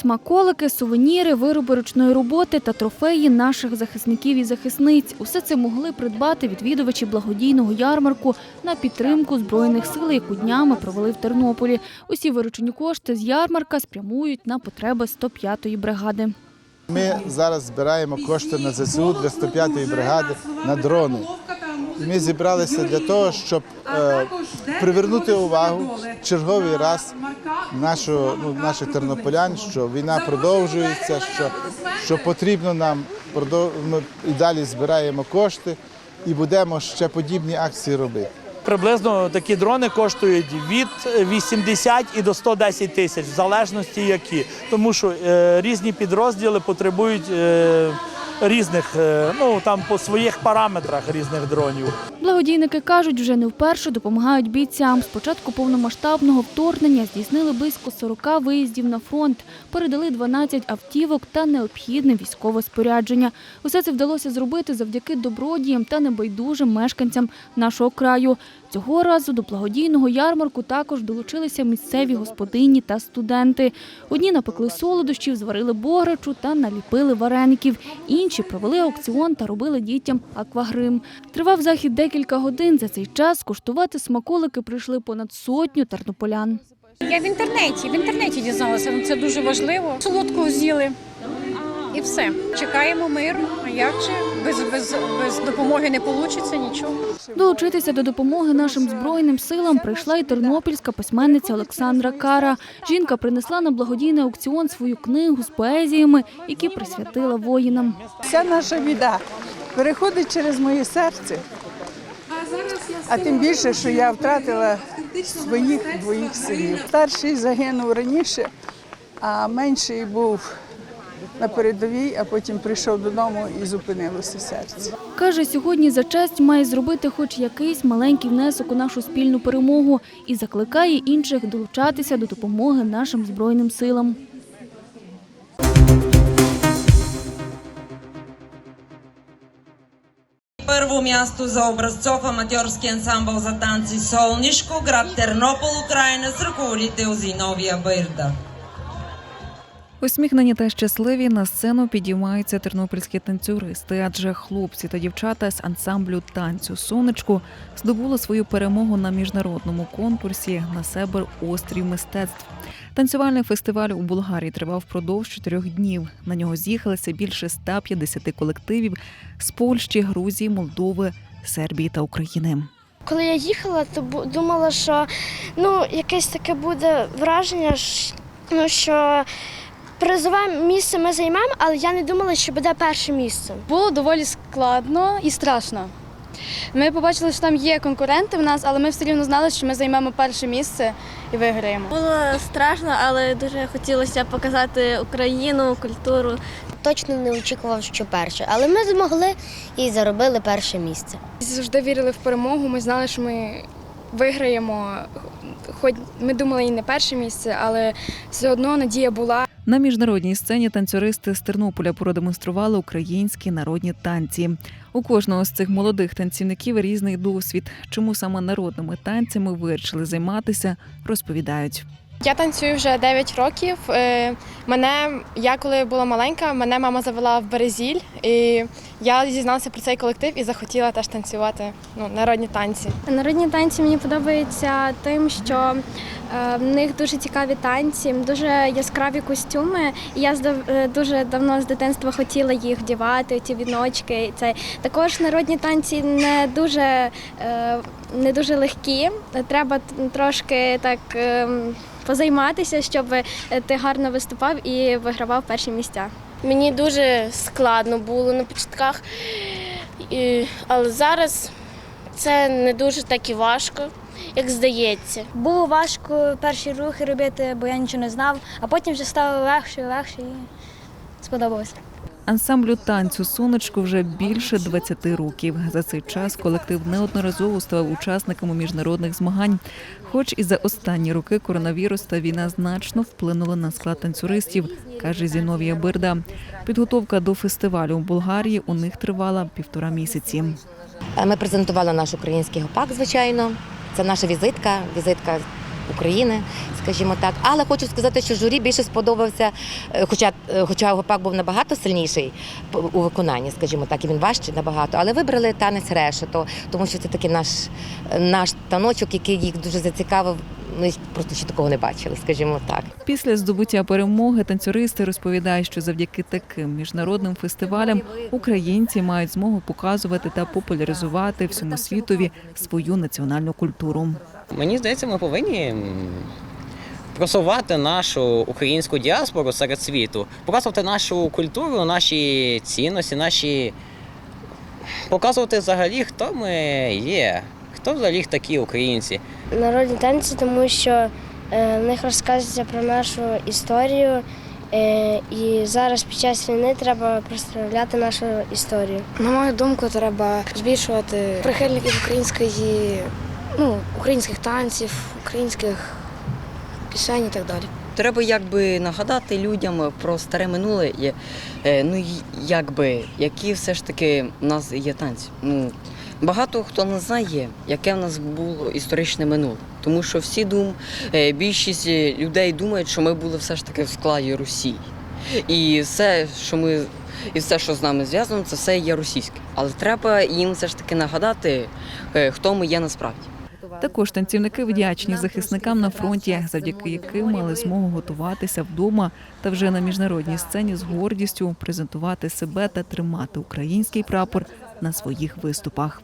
Смаколики, сувеніри, вироби ручної роботи та трофеї наших захисників і захисниць. Усе це могли придбати відвідувачі благодійного ярмарку на підтримку Збройних сил, яку днями провели в Тернополі. Усі виручені кошти з ярмарка спрямують на потреби 105-ї бригади. Ми зараз збираємо кошти на ЗСУ для 105-ї бригади на дрони. Ми зібралися для того, щоб е, привернути увагу черговий раз нашу, ну, наших тернополян, що війна продовжується, що, що потрібно нам продов... ми і далі збираємо кошти і будемо ще подібні акції робити. Приблизно такі дрони коштують від 80 і до 110 тисяч, в залежності які. Тому що е, різні підрозділи потребують е, різних, е, ну там по своїх параметрах різних дронів. Благодійники кажуть, вже не вперше допомагають бійцям. З початку повномасштабного вторгнення здійснили близько 40 виїздів на фронт, передали 12 автівок та необхідне військове спорядження. Усе це вдалося зробити завдяки добродіям та небайдужим мешканцям нашого краю. Цього разу до благодійного ярмарку також долучилися місцеві господині та студенти. Одні напекли солодощів, зварили бограчу та наліпили вареників. Інші провели аукціон та робили дітям аквагрим. Тривав захід декілька годин. За цей час куштувати смаколики прийшли понад сотню тернополян. Я в інтернеті, в інтернеті дізналася, ну, це дуже важливо. Солодкого з'їли і все. Чекаємо миру. А як же? Без, без, без допомоги не вийде нічого. Долучитися до допомоги нашим збройним силам прийшла і тернопільська письменниця Олександра Кара. Жінка принесла на благодійний аукціон свою книгу з поезіями, які присвятила воїнам. Вся наша біда переходить через моє серце. А тим більше, що я втратила своїх двоїх синів. Старший загинув раніше, а менший був на передовій, а потім прийшов додому і зупинилося серце. Каже, сьогодні за честь має зробити хоч якийсь маленький внесок у нашу спільну перемогу і закликає інших долучатися до допомоги нашим збройним силам. Първо място за образцов аматьорски ансамбъл за танци Солнишко, град Тернопол, Украина с ръководител Зиновия Бирда. Усміхнені та щасливі на сцену підіймаються тернопільські танцюристи, адже хлопці та дівчата з ансамблю танцю сонечку здобули свою перемогу на міжнародному конкурсі на себе острів мистецтв. Танцювальний фестиваль у Болгарії тривав впродовж чотирьох днів. На нього з'їхалися більше 150 колективів з Польщі, Грузії, Молдови, Сербії та України. Коли я їхала, то думала, що ну, якесь таке буде враження, ну, що призове місце ми займемо, але я не думала, що буде перше місце. Було доволі складно і страшно. Ми побачили, що там є конкуренти в нас, але ми все рівно знали, що ми займемо перше місце і виграємо. Було страшно, але дуже хотілося показати Україну, культуру. Точно не очікував, що перше, але ми змогли і заробили перше місце. Завжди вірили в перемогу. Ми знали, що ми виграємо. Хоч ми думали і не перше місце, але все одно надія була. На міжнародній сцені танцюристи з Тернополя продемонстрували українські народні танці. У кожного з цих молодих танцівників різний досвід. Чому саме народними танцями вирішили займатися, розповідають. Я танцюю вже 9 років. Е, Мене я коли була маленька, мене мама завела в Березіль, і я дізналася про цей колектив і захотіла теж танцювати ну, народні танці. Народні танці мені подобаються тим, що е, в них дуже цікаві танці, дуже яскраві костюми. І я е, дуже давно з дитинства хотіла їх вдівати, ці віночки. Це також народні танці не дуже, не дуже легкі. Треба трошки так. Позайматися, щоб е, ти гарно виступав і вигравав перші місця. Мені дуже складно було на початках, але зараз це не дуже так і важко, як здається. Було важко перші рухи робити, бо я нічого не знав, а потім вже стало легше і легше і сподобалося. Ансамблю танцю сонечко вже більше 20 років. За цей час колектив неодноразово став учасниками міжнародних змагань. Хоч і за останні роки коронавірус та війна значно вплинули на склад танцюристів, каже Зіновія Бирда. Підготовка до фестивалю у Болгарії у них тривала півтора місяці. Ми презентували наш український гопак, звичайно. Це наша візитка, візитка України, скажімо так. Але хочу сказати, що журі більше сподобався, е, хоча, е, хоча гопак був набагато сильніший у виконанні, скажімо так, і він важчий набагато. Але вибрали танець решето, тому що це такий наш, наш таночок, який їх дуже зацікавив. Ми просто ще такого не бачили, скажімо так. Після здобуття перемоги танцюристи розповідають, що завдяки таким міжнародним фестивалям українці мають змогу показувати та популяризувати всьому світові свою національну культуру. Мені здається, ми повинні просувати нашу українську діаспору серед світу, показувати нашу культуру, наші цінності, наші показувати взагалі, хто ми є, хто взагалі такі українці. Народні танці, тому що е, в них розказується про нашу історію. е, І зараз під час війни треба представляти нашу історію. На мою думку, треба збільшувати прихильників української, ну, українських танців, українських пісень і так далі. Треба якби нагадати людям про старе минуле, е, ну якби, які все ж таки в нас є танці. Ну, багато хто не знає, яке в нас було історичне минуле. Тому що всі дум, е, більшість е, людей думають, що ми були все ж таки в складі Росії. І все, що ми, і все, що з нами зв'язано, це все є російське. Але треба їм все ж таки нагадати, хто ми є насправді. Також танцівники вдячні захисникам на фронті, завдяки яким мали змогу готуватися вдома та вже на міжнародній сцені з гордістю презентувати себе та тримати український прапор на своїх виступах.